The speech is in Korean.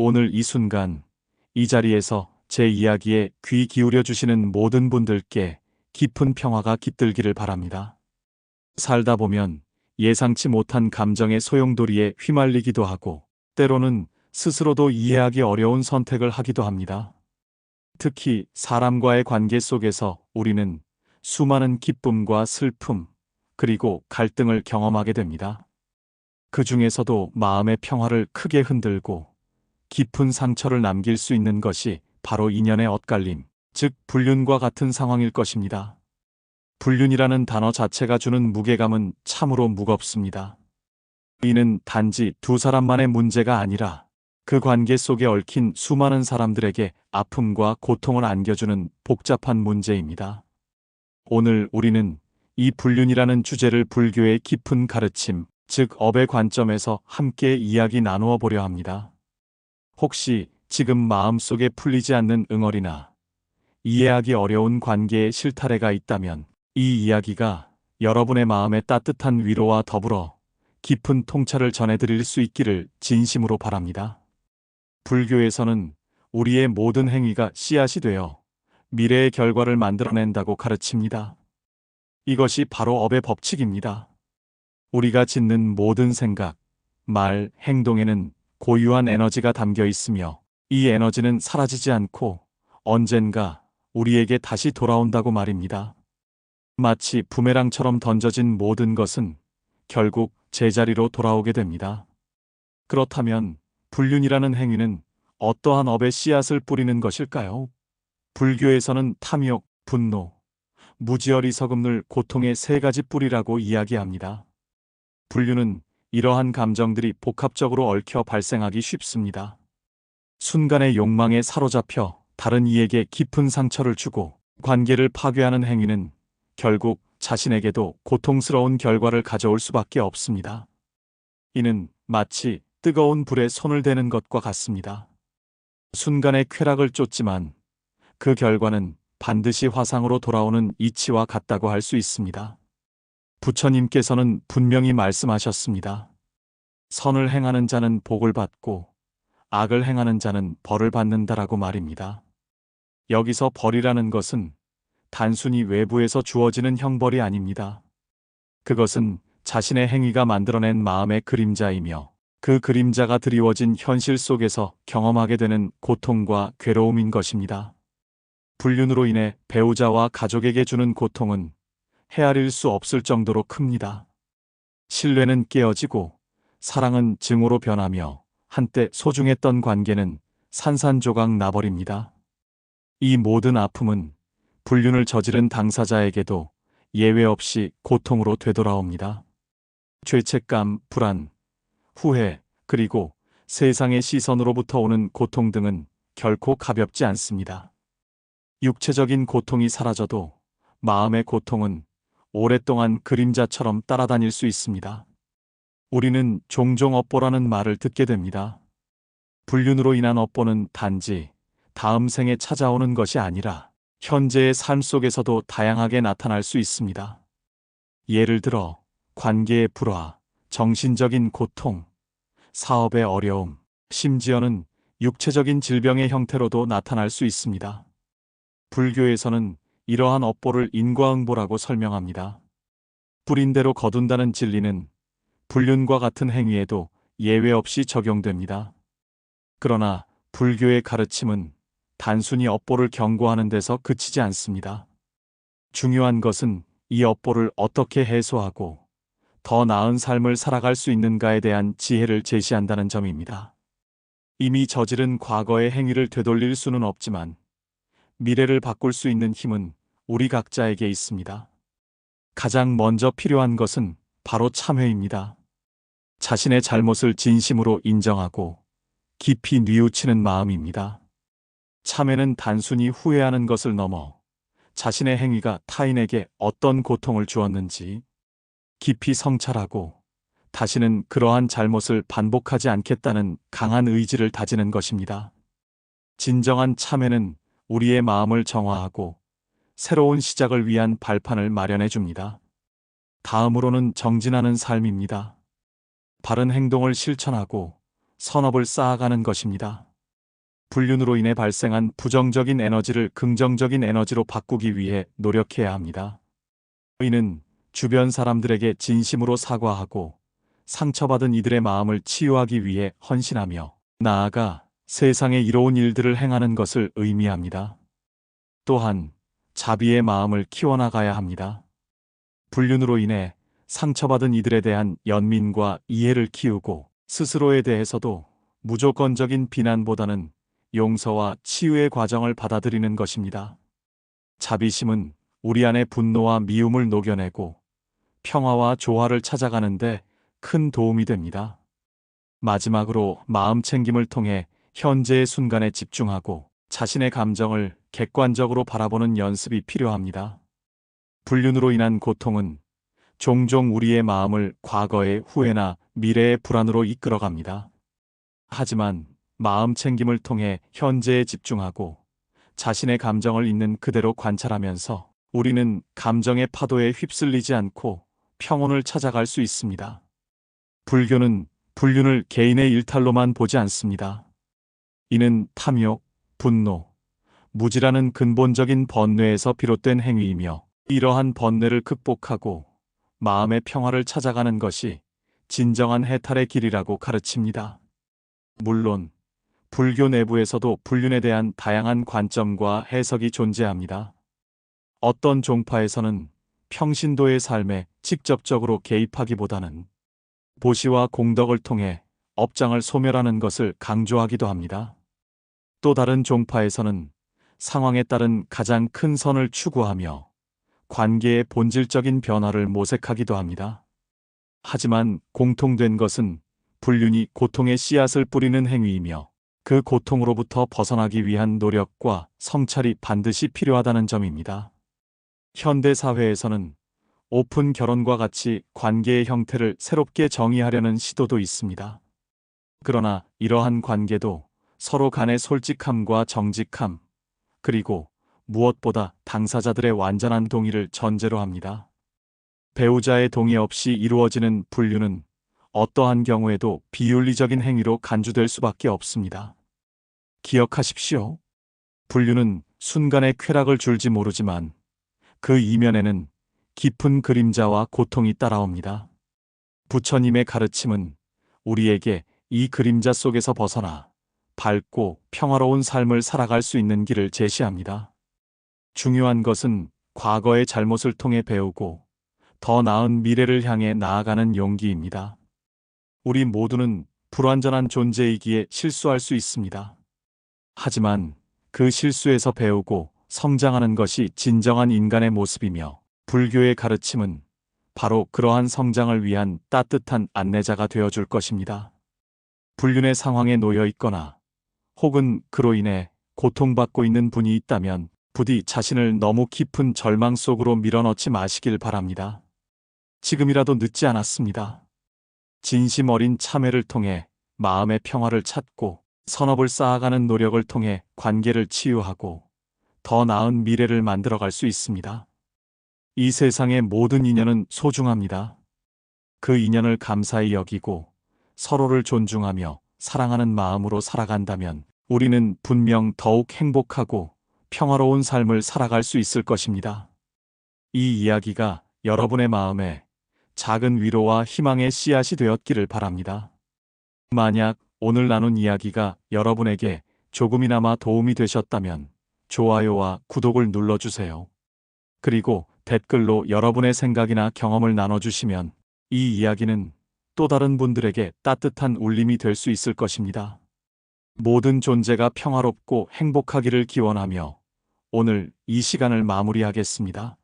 오늘 이 순간, 이 자리에서 제 이야기에 귀 기울여 주시는 모든 분들께 깊은 평화가 깃들기를 바랍니다. 살다 보면 예상치 못한 감정의 소용돌이에 휘말리기도 하고, 때로는 스스로도 이해하기 어려운 선택을 하기도 합니다. 특히 사람과의 관계 속에서 우리는 수많은 기쁨과 슬픔, 그리고 갈등을 경험하게 됩니다. 그 중에서도 마음의 평화를 크게 흔들고 깊은 상처를 남길 수 있는 것이 바로 인연의 엇갈림, 즉 불륜과 같은 상황일 것입니다. 불륜이라는 단어 자체가 주는 무게감은 참으로 무겁습니다. 이는 단지 두 사람만의 문제가 아니라 그 관계 속에 얽힌 수많은 사람들에게 아픔과 고통을 안겨주는 복잡한 문제입니다. 오늘 우리는 이 불륜이라는 주제를 불교의 깊은 가르침, 즉 업의 관점에서 함께 이야기 나누어 보려 합니다. 혹시 지금 마음속에 풀리지 않는 응어리나 이해하기 어려운 관계의 실타래가 있다면 이 이야기가 여러분의 마음에 따뜻한 위로와 더불어 깊은 통찰을 전해드릴 수 있기를 진심으로 바랍니다. 불교에서는 우리의 모든 행위가 씨앗이 되어 미래의 결과를 만들어낸다고 가르칩니다. 이것이 바로 업의 법칙입니다. 우리가 짓는 모든 생각, 말, 행동에는 고유한 에너지가 담겨 있으며 이 에너지는 사라지지 않고 언젠가 우리에게 다시 돌아온다고 말입니다. 마치 부메랑처럼 던져진 모든 것은 결국 제자리로 돌아오게 됩니다. 그렇다면 불륜이라는 행위는 어떠한 업의 씨앗을 뿌리는 것일까요? 불교에서는 탐욕, 분노, 무지어리 서금늘 고통의 세 가지 뿌리라고 이야기합니다. 불륜은 이러한 감정들이 복합적으로 얽혀 발생하기 쉽습니다. 순간의 욕망에 사로잡혀 다른 이에게 깊은 상처를 주고 관계를 파괴하는 행위는 결국 자신에게도 고통스러운 결과를 가져올 수밖에 없습니다. 이는 마치 뜨거운 불에 손을 대는 것과 같습니다. 순간의 쾌락을 쫓지만 그 결과는 반드시 화상으로 돌아오는 이치와 같다고 할 수 있습니다. 부처님께서는 분명히 말씀하셨습니다. 선을 행하는 자는 복을 받고 악을 행하는 자는 벌을 받는다라고 말입니다. 여기서 벌이라는 것은 단순히 외부에서 주어지는 형벌이 아닙니다. 그것은 자신의 행위가 만들어낸 마음의 그림자이며 그 그림자가 드리워진 현실 속에서 경험하게 되는 고통과 괴로움인 것입니다. 불륜으로 인해 배우자와 가족에게 주는 고통은 헤아릴 수 없을 정도로 큽니다. 신뢰는 깨어지고 사랑은 증오로 변하며 한때 소중했던 관계는 산산조각 나버립니다. 이 모든 아픔은 불륜을 저지른 당사자에게도 예외 없이 고통으로 되돌아옵니다. 죄책감, 불안, 후회, 그리고 세상의 시선으로부터 오는 고통 등은 결코 가볍지 않습니다. 육체적인 고통이 사라져도 마음의 고통은 오랫동안 그림자처럼 따라다닐 수 있습니다. 우리는 종종 업보라는 말을 듣게 됩니다. 불륜으로 인한 업보는 단지 다음 생에 찾아오는 것이 아니라 현재의 삶 속에서도 다양하게 나타날 수 있습니다. 예를 들어 관계의 불화, 정신적인 고통, 사업의 어려움, 심지어는 육체적인 질병의 형태로도 나타날 수 있습니다. 불교에서는 이러한 업보를 인과응보라고 설명합니다. 뿌린 대로 거둔다는 진리는 불륜과 같은 행위에도 예외 없이 적용됩니다. 그러나 불교의 가르침은 단순히 업보를 경고하는 데서 그치지 않습니다. 중요한 것은 이 업보를 어떻게 해소하고 더 나은 삶을 살아갈 수 있는가에 대한 지혜를 제시한다는 점입니다. 이미 저지른 과거의 행위를 되돌릴 수는 없지만 미래를 바꿀 수 있는 힘은 우리 각자에게 있습니다. 가장 먼저 필요한 것은 바로 참회입니다. 자신의 잘못을 진심으로 인정하고 깊이 뉘우치는 마음입니다. 참회는 단순히 후회하는 것을 넘어 자신의 행위가 타인에게 어떤 고통을 주었는지 깊이 성찰하고 다시는 그러한 잘못을 반복하지 않겠다는 강한 의지를 다지는 것입니다. 진정한 참회는 우리의 마음을 정화하고 새로운 시작을 위한 발판을 마련해 줍니다. 다음으로는 정진하는 삶입니다. 바른 행동을 실천하고 선업을 쌓아가는 것입니다. 불륜으로 인해 발생한 부정적인 에너지를 긍정적인 에너지로 바꾸기 위해 노력해야 합니다. 이는 주변 사람들에게 진심으로 사과하고 상처받은 이들의 마음을 치유하기 위해 헌신하며 나아가 세상에 이로운 일들을 행하는 것을 의미합니다. 또한 자비의 마음을 키워나가야 합니다. 불륜으로 인해 상처받은 이들에 대한 연민과 이해를 키우고 스스로에 대해서도 무조건적인 비난보다는 용서와 치유의 과정을 받아들이는 것입니다. 자비심은 우리 안의 분노와 미움을 녹여내고 평화와 조화를 찾아가는데 큰 도움이 됩니다. 마지막으로 마음 챙김을 통해 현재의 순간에 집중하고 자신의 감정을 객관적으로 바라보는 연습이 필요합니다. 불륜으로 인한 고통은 종종 우리의 마음을 과거의 후회나 미래의 불안으로 이끌어갑니다. 하지만 마음 챙김을 통해 현재에 집중하고 자신의 감정을 있는 그대로 관찰하면서 우리는 감정의 파도에 휩쓸리지 않고 평온을 찾아갈 수 있습니다. 불교는 불륜을 개인의 일탈로만 보지 않습니다. 이는 탐욕, 분노, 무지라는 근본적인 번뇌에서 비롯된 행위이며 이러한 번뇌를 극복하고 마음의 평화를 찾아가는 것이 진정한 해탈의 길이라고 가르칩니다. 물론 불교 내부에서도 불륜에 대한 다양한 관점과 해석이 존재합니다. 어떤 종파에서는 평신도의 삶에 직접적으로 개입하기보다는 보시와 공덕을 통해 업장을 소멸하는 것을 강조하기도 합니다. 또 다른 종파에서는 상황에 따른 가장 큰 선을 추구하며 관계의 본질적인 변화를 모색하기도 합니다. 하지만 공통된 것은 불륜이 고통의 씨앗을 뿌리는 행위이며 그 고통으로부터 벗어나기 위한 노력과 성찰이 반드시 필요하다는 점입니다. 현대 사회에서는 오픈 결혼과 같이 관계의 형태를 새롭게 정의하려는 시도도 있습니다. 그러나 이러한 관계도 서로 간의 솔직함과 정직함, 그리고 무엇보다 당사자들의 완전한 동의를 전제로 합니다. 배우자의 동의 없이 이루어지는 분류는 어떠한 경우에도 비윤리적인 행위로 간주될 수밖에 없습니다. 기억하십시오. 분류는 순간의 쾌락을 줄지 모르지만 그 이면에는 깊은 그림자와 고통이 따라옵니다. 부처님의 가르침은 우리에게 이 그림자 속에서 벗어나 밝고 평화로운 삶을 살아갈 수 있는 길을 제시합니다. 중요한 것은 과거의 잘못을 통해 배우고 더 나은 미래를 향해 나아가는 용기입니다. 우리 모두는 불완전한 존재이기에 실수할 수 있습니다. 하지만 그 실수에서 배우고 성장하는 것이 진정한 인간의 모습이며 불교의 가르침은 바로 그러한 성장을 위한 따뜻한 안내자가 되어줄 것입니다. 불륜의 상황에 놓여 있거나 혹은 그로 인해 고통받고 있는 분이 있다면 부디 자신을 너무 깊은 절망 속으로 밀어넣지 마시길 바랍니다. 지금이라도 늦지 않았습니다. 진심 어린 참회를 통해 마음의 평화를 찾고 선업을 쌓아가는 노력을 통해 관계를 치유하고 더 나은 미래를 만들어갈 수 있습니다. 이 세상의 모든 인연은 소중합니다. 그 인연을 감사히 여기고 서로를 존중하며 사랑하는 마음으로 살아간다면 우리는 분명 더욱 행복하고 평화로운 삶을 살아갈 수 있을 것입니다. 이 이야기가 여러분의 마음에 작은 위로와 희망의 씨앗이 되었기를 바랍니다. 만약 오늘 나눈 이야기가 여러분에게 조금이나마 도움이 되셨다면 좋아요와 구독을 눌러주세요. 그리고 댓글로 여러분의 생각이나 경험을 나눠주시면 이 이야기는 또 다른 분들에게 따뜻한 울림이 될 수 있을 것입니다. 모든 존재가 평화롭고 행복하기를 기원하며 오늘 이 시간을 마무리하겠습니다.